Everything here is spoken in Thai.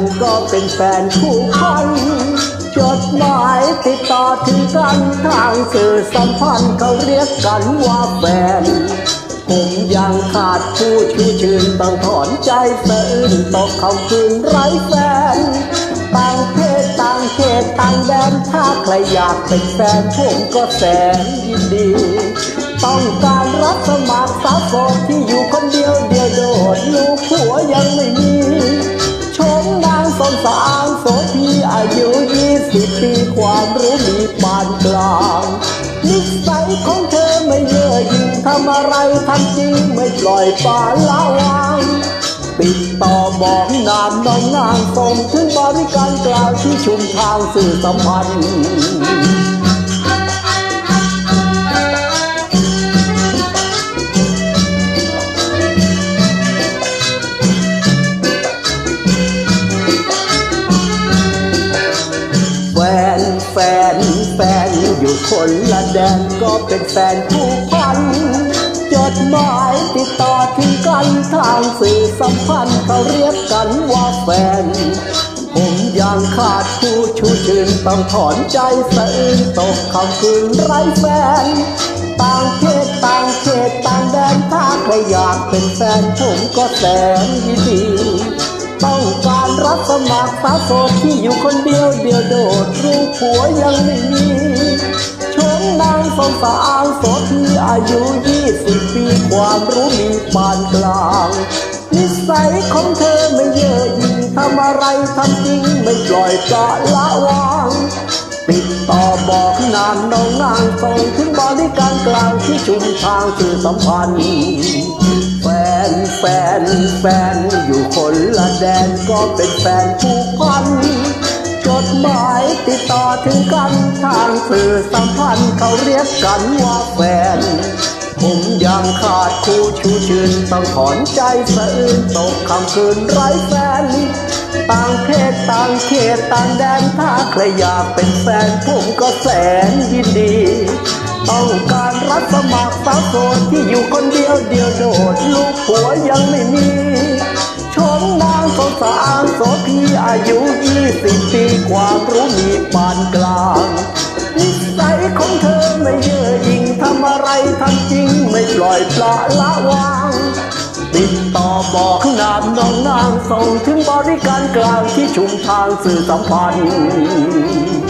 นก็เป็นแฟนคู่พัน จดหมายติดต่อถึงกันทางสื่อสัมพันธ์เขาเรียกกันว่าแฟน ผมยังขาดผู้ชูชื่นต้องถอนใจสะอื้นตกเขาคืนไร้แฟนต่างเพศต่างเขตต่างแดนถ้าใครอยากเป็นแฟนผมก็แสนยินดี ต้องการรับสมัครสาวโสดที่อยู่ สางโสพีอายุยี่สิบปีความรู้มีปานกลาง นิสัยของเธอไม่เย่อหยิ่งทำอะไรทำจริงไม่ปล่อยปลาละวางติดต่อบอกนามน้องนางส่งถึงบริการกลางที่ชุมทางสื่อสัมพันธ์ คนละแดนก็เป็นแฟนผู้พัน จดหมายติดต่อถึงกันทางสื่อสัมพันธ์เขาเรียกกันว่าแฟน ผมยังขาดผู้ชูชื่นต้องถอนใจสะอื้นตกคำคืนไร้แฟน ต่างเพศต่างเขตต่างแดนถ้าใครอยากเป็นแฟนผมก็แสนยินดี ต้องการรับสมัครสาวโสดที่อยู่คนเดียวเดียวโดดรูปผัวยังไม่มีชมนางสงสารโสดที่อายุยี่สิบปีความรู้มีปานกลาง นิสัยของเธอไม่เย่อหยิ่งทำอะไรทำจริงไม่ปล่อยปละละวางติดต่อบอกนามน้องนางส่งถึงบริการกลางที่ชุมทางสื่อสัมพันธ์แฟนแฟนแฟน คนละแดนก็เป็นแฟนผู้พัน จดหมายติดต่อถึงกันทางสื่อสัมพันธ์เขาเรียกกันว่าแฟน ผมยังขาดคู่ชูชื่นต้องถอนใจสะอื้นตกคำคืนไร้แฟน ต่างเพศต่างเขตต่างแดนถ้าใครอยากเป็นแฟนผมก็แสนยินดีต้องการรับสมัครสาวโสดที่อยู่คนเดียวเดียวโดดลูกผัวยังไม่มี มนางสงสารโสพีอายุยี่สิบปีความรู้มีปานกลาง นิสัยของเธอไม่เย่อหยิ่งทำอะไรทำจริงไม่ปล่อยปละละวาง ติดต่อบอกนามน้องนางส่งถึงบริการกลางที่ชุมทางสื่อสัมพันธ์